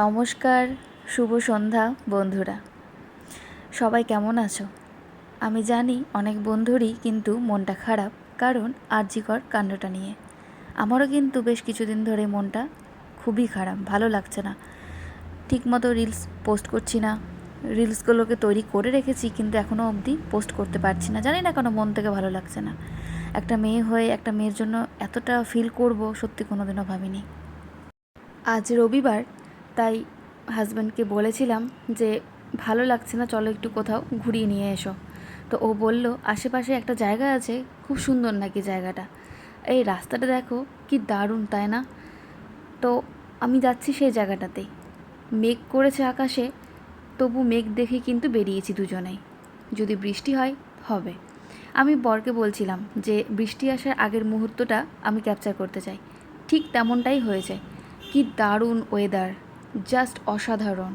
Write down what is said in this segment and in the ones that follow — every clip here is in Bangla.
নমস্কার, শুভ সন্ধ্যা বন্ধুরা। সবাই কেমন আছো? আমি জানি অনেক বন্ধুরই কিন্তু মনটা খারাপ, কারণ আর্যিকর কাণ্ডটা নিয়ে। আমারও কিন্তু বেশ কিছুদিন ধরে মনটা খুবই খারাপ, ভালো লাগছে না। ঠিকমতো রিলস পোস্ট করছি না। রিলসগুলোকে তৈরি করে রেখেছি, কিন্তু এখনও অবধি পোস্ট করতে পারছি না। জানি না কেন মন থেকে ভালো লাগছে না। একটা মেয়ে হয়ে একটা মেয়ের জন্য এতটা ফিল করব, সত্যি কোনোদিনও ভাবিনি। আজ রবিবার তাই হাজব্যান্ডকে বলেছিলাম যে, ভালো লাগছে না, চলো একটু কোথাও ঘুরিয়ে নিয়ে এসো। তো ও বলল, আশেপাশে একটা জায়গা আছে, খুব সুন্দর নাকি জায়গাটা? এই রাস্তাটা দেখো, কি দারুণ, তাই না? তো আমি যাচ্ছি সেই জায়গাটাতেই। মেঘ করেছে আকাশে, তবু মেঘ দেখে কিন্তু বেরিয়েছি দুজনেই। যদি বৃষ্টি হয়, হবে। আমি বরকে বলছিলাম যে, বৃষ্টি আসার আগের মুহূর্তটা আমি ক্যাপচার করতে চাই। ঠিক তেমনটাই হয়েছে। কি দারুণ ওয়েদার জাস্ট অসাধারণ।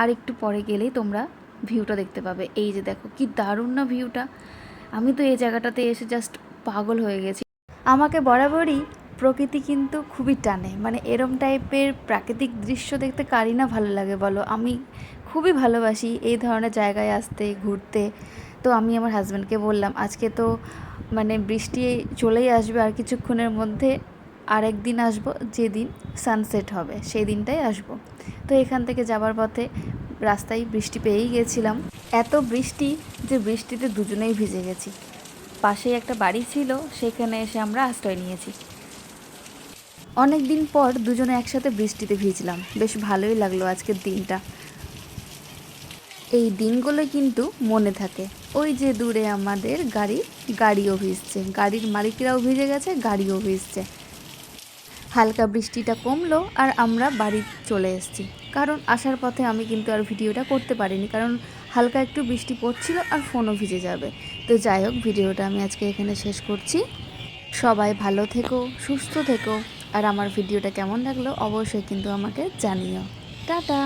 আর একটু পরে গেলেই তোমরা ভিউটা দেখতে পাবে। এই যে দেখো, কি দারুণ না ভিউটা। আমি তো এই জায়গাটাতে এসে জাস্ট পাগল হয়ে গেছি। আমাকে বরাবরই প্রকৃতি কিন্তু খুবই টানে। মানে এরম টাইপের প্রাকৃতিক দৃশ্য দেখতে কারই না ভালো লাগে বলো। আমি খুবই ভালোবাসি এই ধরনের জায়গায় আসতে, ঘুরতে। তো আমি আমার হাজব্যান্ডকে বললাম, আজকে তো মানে বৃষ্টি চলেই আসবে আর কিছুক্ষণের মধ্যে আরেক দিন আসব, যেদিন সানসেট হবে সেই দিনটাই আসব। তো এখান থেকে যাবার পথে রাস্তায় বৃষ্টি পেয়েই গেছিলাম। এত বৃষ্টি যে বৃষ্টিতে দুজনেই ভিজে গেছি। পাশেই একটা বাড়ি ছিল, সেখানে এসে আমরা আশ্রয় নিয়েছি। অনেক দিন পর দুজনে একসাথে বৃষ্টিতে ভিজলাম। বেশ ভালোই লাগল আজকের দিনটা। এই দিনগুলো কিন্তু মনে থাকে। ওই যে দূরে আমাদের গাড়ি, গাড়িও ভিজছে। গাড়ির মালিকরাও ভিজে গেছে, গাড়িও ভিজছে। হালকা বৃষ্টিটা কমলো আর আমরা বাড়ি চলে এসেছি। কারণ আসার পথে আমি কিন্তু আর ভিডিওটা করতে পারিনি, কারণ হালকা একটু বৃষ্টি পড়ছিল আর ফোনও ভিজে যাবে। তো যাই হোক, ভিডিওটা আমি আজকে এখানে শেষ করছি। সবাই ভালো থেকো, সুস্থ থেকো, আর আমার ভিডিওটা কেমন লাগল অবশ্যই কিন্তু আমাকে জানিও। টাটা!